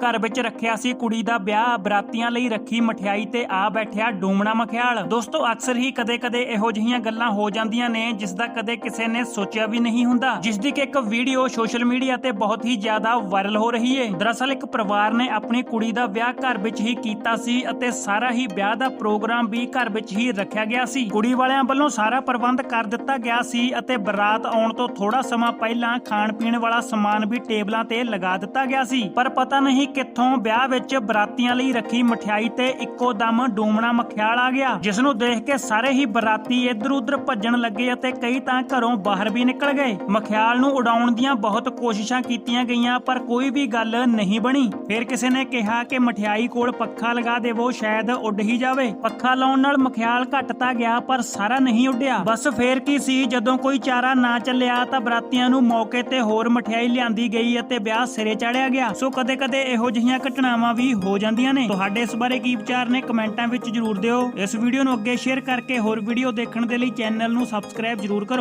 ਘਰ ਵਿੱਚ ਰੱਖਿਆ ਸੀ ਕੁੜੀ ਦਾ ਵਿਆਹ, ਬਰਾਤੀਆਂ ਲਈ ਰੱਖੀ ਮਠਿਆਈ ਤੇ ਆ ਬੈਠਿਆ ਡੂਮਣਾ ਮਖਿਆਲ। ਦੋਸਤੋ, ਅਕਸਰ ਹੀ ਕਦੇ-ਕਦੇ ਇਹੋ ਜਿਹੀਆਂ ਗੱਲਾਂ ਹੋ ਜਾਂਦੀਆਂ ਨੇ, ਜਿਸ ਦਾ ਕਦੇ ਕਿਸੇ ਨੇ ਸੋਚਿਆ ਵੀ ਨਹੀਂ ਹੁੰਦਾ। ਜਿਸ ਦੀ ਕਿ ਇੱਕ ਵੀਡੀਓ ਸੋਸ਼ਲ ਮੀਡੀਆ ਤੇ ਬਹੁਤ ਹੀ ਜ਼ਿਆਦਾ ਵਾਇਰਲ ਹੋ ਰਹੀ ਹੈ ਦਰਅਸਲ, ਇੱਕ ਪਰਿਵਾਰ ਨੇ ਆਪਣੀ ਕੁੜੀ ਦਾ ਵਿਆਹ ਘਰ ਵਿੱਚ ਹੀ ਕੀਤਾ ਸੀ ਅਤੇ ਸਾਰਾ ਹੀ ਵਿਆਹ ਦਾ ਪ੍ਰੋਗਰਾਮ ਵੀ ਘਰ ਵਿੱਚ ਹੀ ਰੱਖਿਆ ਗਿਆ ਸੀ। ਕੁੜੀ ਵਾਲਿਆਂ ਵੱਲੋਂ ਸਾਰਾ ਪ੍ਰਬੰਧ ਕਰ ਦਿੱਤਾ ਗਿਆ ਸੀ ਅਤੇ ਬਰਾਤ ਆਉਣ ਤੋਂ ਥੋੜਾ ਸਮਾਂ ਪਹਿਲਾਂ ਖਾਣ ਪੀਣ ਵਾਲਾ ਸਮਾਨ ਵੀ ਟੇਬਲਾਂ ਤੇ ਲਗਾ ਦਿੱਤਾ ਗਿਆ ਸੀ। ਪਰ ਪਤਾ ਨਹੀਂ ਕਿੱਥੋਂ ਵਿਆਹ ਵਿੱਚ ਬਰਾਤੀਆਂ ਲਈ ਰੱਖੀ ਮਠਿਆਈ ਤੇ ਇੱਕੋ ਦਮ ਡੂਮਣਾ ਮਖਿਆਲ ਆ ਗਿਆ ਜਿਸ ਨੂੰ ਦੇਖ ਕੇ ਸਾਰੇ ਹੀ ਬਰਾਤੀ ਇੱਧਰ ਉੱਧਰ ਭੱਜਣ ਲੱਗੇ ਅਤੇ ਕਈ ਤਾਂ ਘਰੋਂ ਬਾਹਰ ਵੀ ਨਿਕਲ ਗਏ। ਮਖਿਆਲ ਨੂੰ ਉਡਾਉਣ ਦੀਆਂ ਬਹੁਤ ਕੋਸ਼ਿਸ਼ਾਂ ਕੀਤੀਆਂ ਗਈਆਂ, ਪਰ ਕੋਈ ਵੀ ਗੱਲ ਨਹੀਂ ਬਣੀ। ਫਿਰ ਕਿਸੇ ਨੇ ਕਿਹਾ ਕਿ ਮਠਿਆਈ ਕੋਲ ਪੱਖਾ ਲਗਾ ਦੇਵੋ, ਸ਼ਾਇਦ ਉੱਡ ਹੀ ਜਾਵੇ। ਪੱਖਾ ਲਾਉਣ ਨਾਲ ਮਖਿਆਲ ਘਟਤਾ ਗਿਆ, ਪਰ ਸਾਰਾ ਨਹੀਂ ਉੱਡਿਆ। ਬਸ ਫੇਰ ਕੀ ਸੀ, ਜਦੋਂ ਕੋਈ ਚਾਰਾ ਨਾ ਚੱਲਿਆ ਤਾਂ ਬਰਾਤੀਆਂ ਨੂੰ ਮੌਕੇ ਤੇ ਹੋਰ ਮਠਿਆਈ ਲਿਆਂਦੀ ਗਈ ਅਤੇ ਵਿਆਹ ਸਿਰੇ ਚੜਿਆ ਗਿਆ। ਸੋ ਕਦੇ-ਕਦੇ ਇਹ ਇਹੋ ਜਿਹੀਆਂ ਘਟਨਾਵਾਂ ਵੀ ਹੋ ਜਾਂਦੀਆਂ ਨੇ। ਤੁਹਾਡੇ ਇਸ ਬਾਰੇ ਕੀ ਵਿਚਾਰ ਨੇ ਕਮੈਂਟਾਂ ਵਿੱਚ ਜਰੂਰ ਦਿਓ। ਇਸ ਵੀਡੀਓ ਨੂੰ ਅੱਗੇ ਸ਼ੇਅਰ ਕਰਕੇ ਹੋਰ ਵੀਡੀਓ ਦੇਖਣ ਦੇ ਲਈ ਚੈਨਲ ਨੂੰ ਸਬਸਕ੍ਰਾਈਬ ਜਰੂਰ ਕਰੋ।